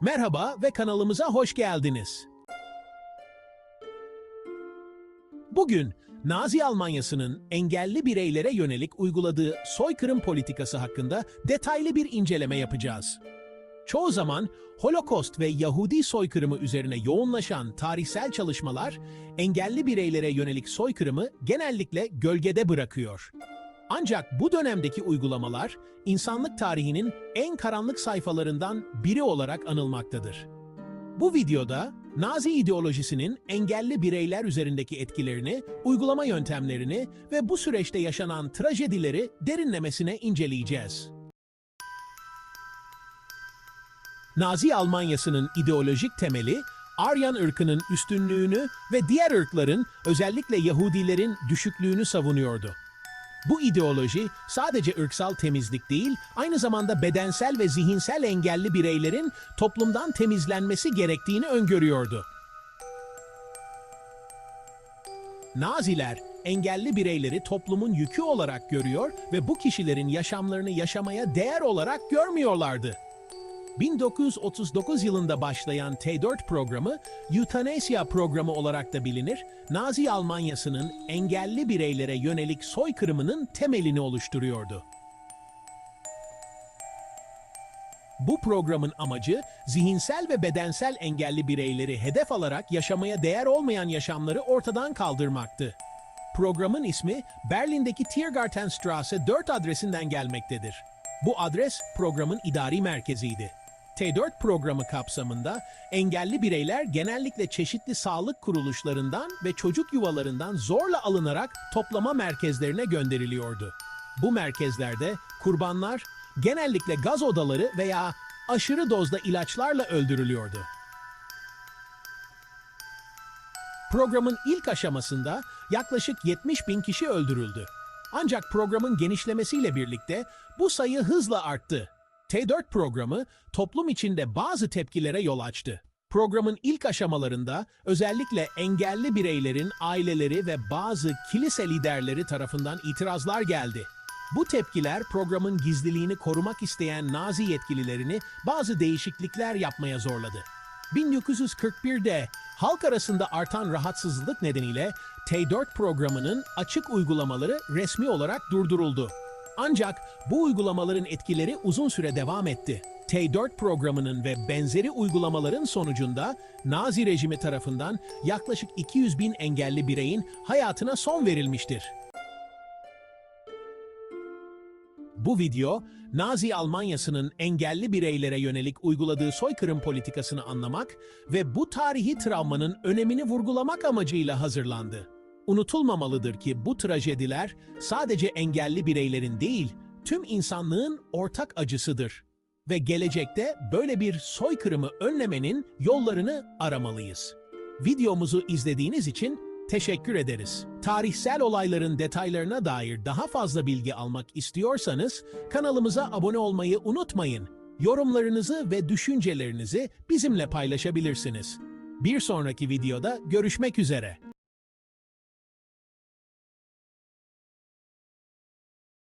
Merhaba ve kanalımıza hoş geldiniz. Bugün Nazi Almanyası'nın engelli bireylere yönelik uyguladığı soykırım politikası hakkında detaylı bir inceleme yapacağız. Çoğu zaman Holocaust ve Yahudi soykırımı üzerine yoğunlaşan tarihsel çalışmalar engelli bireylere yönelik soykırımı genellikle gölgede bırakıyor. Ancak bu dönemdeki uygulamalar insanlık tarihinin en karanlık sayfalarından biri olarak anılmaktadır. Bu videoda Nazi ideolojisinin engelli bireyler üzerindeki etkilerini, uygulama yöntemlerini ve bu süreçte yaşanan trajedileri derinlemesine inceleyeceğiz. Nazi Almanyası'nın ideolojik temeli, Aryan ırkının üstünlüğünü ve diğer ırkların, özellikle Yahudilerin düşüklüğünü savunuyordu. Bu ideoloji sadece ırksal temizlik değil, aynı zamanda bedensel ve zihinsel engelli bireylerin toplumdan temizlenmesi gerektiğini öngörüyordu. Naziler engelli bireyleri toplumun yükü olarak görüyor ve bu kişilerin yaşamlarını yaşamaya değer olarak görmüyorlardı. 1939 yılında başlayan T4 programı, Euthanasia programı olarak da bilinir, Nazi Almanyası'nın engelli bireylere yönelik soykırımının temelini oluşturuyordu. Bu programın amacı zihinsel ve bedensel engelli bireyleri hedef alarak yaşamaya değer olmayan yaşamları ortadan kaldırmaktı. Programın ismi Berlin'deki Tiergartenstrasse 4 adresinden gelmektedir. Bu adres programın idari merkeziydi. T4 programı kapsamında engelli bireyler genellikle çeşitli sağlık kuruluşlarından ve çocuk yuvalarından zorla alınarak toplama merkezlerine gönderiliyordu. Bu merkezlerde kurbanlar genellikle gaz odaları veya aşırı dozda ilaçlarla öldürülüyordu. Programın ilk aşamasında yaklaşık 70 bin kişi öldürüldü. Ancak programın genişlemesiyle birlikte bu sayı hızla arttı. T4 programı toplum içinde bazı tepkilere yol açtı. Programın ilk aşamalarında özellikle engelli bireylerin aileleri ve bazı kilise liderleri tarafından itirazlar geldi. Bu tepkiler programın gizliliğini korumak isteyen Nazi yetkililerini bazı değişiklikler yapmaya zorladı. 1941'de halk arasında artan rahatsızlık nedeniyle T4 programının açık uygulamaları resmi olarak durduruldu. Ancak bu uygulamaların etkileri uzun süre devam etti. T4 programının ve benzeri uygulamaların sonucunda Nazi rejimi tarafından yaklaşık 200 bin engelli bireyin hayatına son verilmiştir. Bu video, Nazi Almanyası'nın engelli bireylere yönelik uyguladığı soykırım politikasını anlamak ve bu tarihi travmanın önemini vurgulamak amacıyla hazırlandı. Unutulmamalıdır ki bu trajediler sadece engelli bireylerin değil, tüm insanlığın ortak acısıdır. Ve gelecekte böyle bir soykırımı önlemenin yollarını aramalıyız. Videomuzu izlediğiniz için teşekkür ederiz. Tarihsel olayların detaylarına dair daha fazla bilgi almak istiyorsanız kanalımıza abone olmayı unutmayın. Yorumlarınızı ve düşüncelerinizi bizimle paylaşabilirsiniz. Bir sonraki videoda görüşmek üzere.